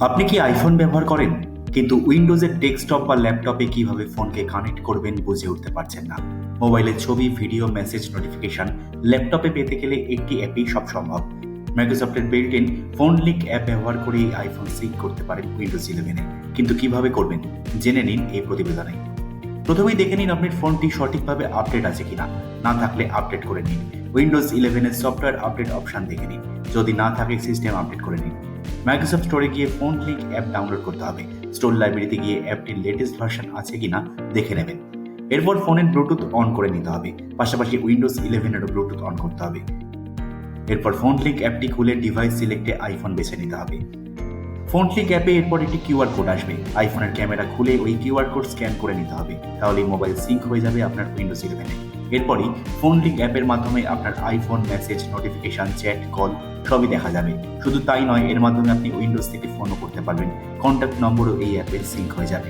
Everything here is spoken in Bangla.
আপনি কি আইফোন ব্যবহার করেন? কিন্তু উইন্ডোজের ডেস্কটপ বা ল্যাপটপে কীভাবে ফোনকে কানেক্ট করবেন বুঝে উঠতে পারছেন না। মোবাইলের ছবি ভিডিও মেসেজ নোটিফিকেশন ল্যাপটপে পেতে গেলে একটি অ্যাপেই সব সম্ভব। মাইক্রোসফটের built in phone link app ব্যবহার করে এই আইফোন সিঙ্ক করতে পারেন উইন্ডোজ ইলেভেনে কিন্তু কীভাবে করবেন? জেনে নিন এই প্রতিবেদনে। প্রথমেই দেখে নিন আপনার ফোনটি সঠিকভাবে আপডেট আছে কিনা। না থাকলে আপডেট করে নিন। উইন্ডোজ ইলেভেনের সফটওয়্যার আপডেট অপশন দেখে নিন। যদি না থাকে সিস্টেম আপডেট করে নিন। মাইক্রোসফট স্টোরে গিয়ে ফোন লিঙ্ক অ্যাপ ডাউনলোড করতে হবে। স্টোর লাইব্রেরিতে গিয়ে অ্যাপটির লেটেস্ট ভার্সন আছে কিনা দেখে নেবেন। এরপর ফোনের ব্লুটুথ অন করে নিতে হবে। পাশাপাশি উইন্ডোজ ইলেভেনেরও ব্লুটুথ অন করতে হবে। এরপর ফোন লিঙ্ক অ্যাপটি খুলে ডিভাইস সিলেক্টে আইফোন বেছে নিতে হবে। ফোন অ্যাপে এরপর একটি কিউআর কোড আসবে। আইফোনের ক্যামেরা খুলে ওই কিউআর কোড স্ক্যান করে নিতে হবে। তাহলে মোবাইল সিঙ্ক হয়ে যাবে আপনার উইন্ডোজ ইলেভেনে এরপরই ফোন লিঙ্ক অ্যাপের মাধ্যমে আপনার iPhone message notification chat call সবই দেখা যাবে। শুধু তাই নয়, এর মাধ্যমে আপনি উইন্ডোজ থেকে ফোনও করতে পারবেন। কন্ট্যাক্ট নম্বরও এই অ্যাপে সিঙ্ক হয়ে যাবে।